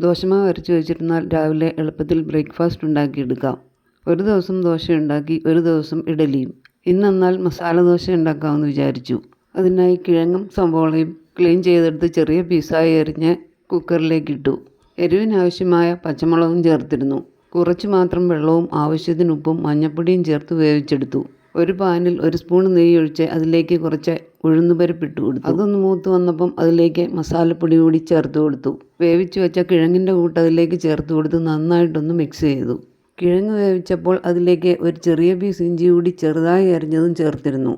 ദോശമാവ് അരച്ച് വെച്ചിരുന്നാൽ രാവിലെ എളുപ്പത്തിൽ ബ്രേക്ക്ഫാസ്റ്റ് ഉണ്ടാക്കിയെടുക്കാം. ഒരു ദിവസം ദോശ ഉണ്ടാക്കി ഒരു ദിവസം ഇഡലിയും. ഇന്നെന്നാൽ മസാല ദോശ ഉണ്ടാക്കാമെന്ന് വിചാരിച്ചു. അതിനായി കിഴങ്ങും സവോളയും ക്ലീൻ ചെയ്തെടുത്ത് ചെറിയ പീസായി എറിഞ്ഞ് കുക്കറിലേക്ക് ഇട്ടു. എരിവിനാവശ്യമായ പച്ചമുളകും ചേർത്തിരുന്നു. കുറച്ച് മാത്രം വെള്ളവും ആവശ്യത്തിന് ഉപ്പും മഞ്ഞൾപ്പൊടിയും ചേർത്ത് വേവിച്ചെടുത്തു. ഒരു പാനിൽ ഒരു സ്പൂൺ നെയ്യ് ഒഴിച്ച് അതിലേക്ക് കുറച്ച് ഉഴുന്നുപരിപ്പ് ഇട്ട് കൊടുത്തു. അതൊന്ന് മൂത്ത് വന്നപ്പം അതിലേക്ക് മസാലപ്പൊടി കൂടി ചേർത്ത് കൊടുത്തു. വേവിച്ച് വെച്ച കിഴങ്ങിന്റെ കൂട്ട് അതിലേക്ക് ചേർത്ത് കൊടുത്ത് നന്നായിട്ടൊന്ന് മിക്സ് ചെയ്തു. കിഴങ്ങ് വേവിച്ചപ്പോൾ അതിലേക്ക് ഒരു ചെറിയ പീസ് ഇഞ്ചി കൂടി ചെറുതായി അരിഞ്ഞതും ചേർത്തിരുന്നു.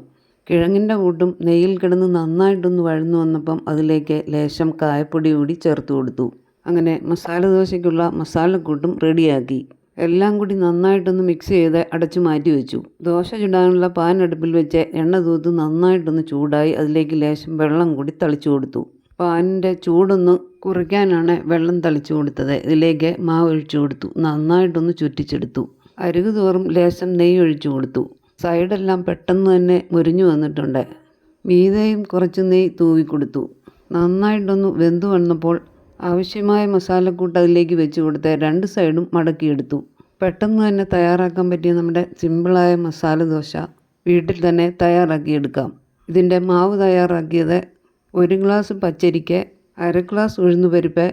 കിഴങ്ങിന്റെ കൂട്ടും നെയ്യിൽ കിടന്ന് നന്നായിട്ടൊന്ന് വഴന്നു വന്നപ്പം അതിലേക്ക് ലേശം കായപ്പൊടി കൂടി ചേർത്ത് കൊടുത്തു. അങ്ങനെ മസാല ദോശയ്ക്കുള്ള മസാലക്കൂട്ടും റെഡിയാക്കി എല്ലാം കൂടി നന്നായിട്ടൊന്ന് മിക്സ് ചെയ്ത് അടച്ചു മാറ്റി വെച്ചു. ദോശ ചുടാനുള്ള പാൻ അടുപ്പിൽ വെച്ച് എണ്ണ തൂത്ത് നന്നായിട്ടൊന്ന് ചൂടായി അതിലേക്ക് ലേശം വെള്ളം കൂടി തളിച്ചു കൊടുത്തു. പാനിന്റെ ചൂടൊന്ന് കുറയ്ക്കാനാണ് വെള്ളം തളിച്ചു കൊടുത്തത്. ഇതിലേക്ക് മാവ് ഒഴിച്ചു കൊടുത്തു. നന്നായിട്ടൊന്ന് ചുറ്റിച്ചെടുത്തു. അരുകു തോറും ലേശം നെയ്യ് ഒഴിച്ചു കൊടുത്തു. സൈഡെല്ലാം പെട്ടെന്ന് തന്നെ മുരിഞ്ഞു വന്നിട്ടുണ്ട്. മീതയും കുറച്ച് നെയ്യ് തൂവിക്കൊടുത്തു നന്നായിട്ടൊന്ന് വെന്തു വന്നപ്പോൾ ആവശ്യമായ മസാലക്കൂട്ട് അതിലേക്ക് വെച്ച് കൊടുത്ത് രണ്ട് സൈഡും മടക്കിയെടുത്തു. പെട്ടെന്ന് തന്നെ തയ്യാറാക്കാൻ പറ്റിയ നമ്മുടെ സിമ്പിളായ മസാല ദോശ വീട്ടിൽ തന്നെ തയ്യാറാക്കിയെടുക്കാം. ഇതിന്റെ മാവ് തയ്യാറാക്കിയത് ഒരു ഗ്ലാസ് പച്ചരിക്ക് അര ഗ്ലാസ് ഉഴുന്ന് പരിപ്പ്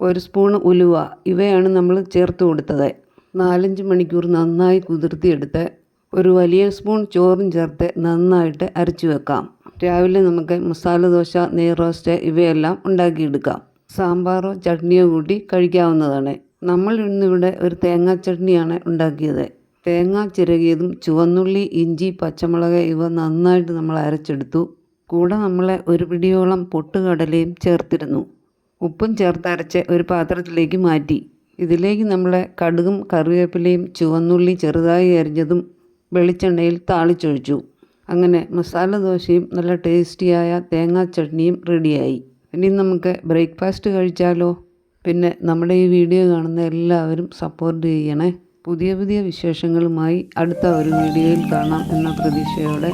ഒരു സ്പൂൺ ഉലുവ ഇവയാണ് നമ്മൾ ചേർത്ത് കൊടുത്തത്. നാലഞ്ച് മണിക്കൂർ നന്നായി കുതിർത്തിയെടുത്ത് ഒരു വലിയ സ്പൂൺ ചോറും ചേർത്ത് നന്നായിട്ട് അരച്ചു വെക്കാം. രാവിലെ നമുക്ക് മസാല ദോശ നെയ് റോസ്റ്റ് ഇവയെല്ലാം ഉണ്ടാക്കിയെടുക്കാം. സാമ്പാറോ ചട്നിയോ കൂട്ടി കഴിക്കാവുന്നതാണ്. നമ്മൾ ഇന്നിവിടെ ഒരു തേങ്ങാ ചട്നിയാണ് ഉണ്ടാക്കിയത്. തേങ്ങ ചിരകിയതും ചുവന്നുള്ളി ഇഞ്ചി പച്ചമുളക് ഇവ നന്നായിട്ട് നമ്മൾ അരച്ചെടുത്തു. കൂടെ നമ്മൾ ഒരു പിടിയോളം പൊട്ടുകടലയും ചേർത്തിരുന്നു. ഉപ്പും ചേർത്ത് അരച്ച് ഒരു പാത്രത്തിലേക്ക് മാറ്റി. ഇതിലേക്ക് നമ്മൾ കടുകും കറിവേപ്പിലയും ചുവന്നുള്ളി ചെറുതായി അരിഞ്ഞതും വെളിച്ചെണ്ണയിൽ താളിച്ചൊഴിച്ചു. അങ്ങനെ മസാല ദോശയും നല്ല ടേസ്റ്റിയായ തേങ്ങാ ചട്നിയും റെഡിയായി. ഇനി നമുക്ക് ബ്രേക്ക്ഫാസ്റ്റ് കഴിച്ചാലോ? പിന്നെ നമ്മുടെ ഈ വീഡിയോ കാണുന്ന എല്ലാവരും സപ്പോർട്ട് ചെയ്യണേ. പുതിയ പുതിയ വിശേഷങ്ങളുമായി അടുത്ത ഒരു വീഡിയോയിൽ കാണാം എന്ന പ്രതീക്ഷയോടെ.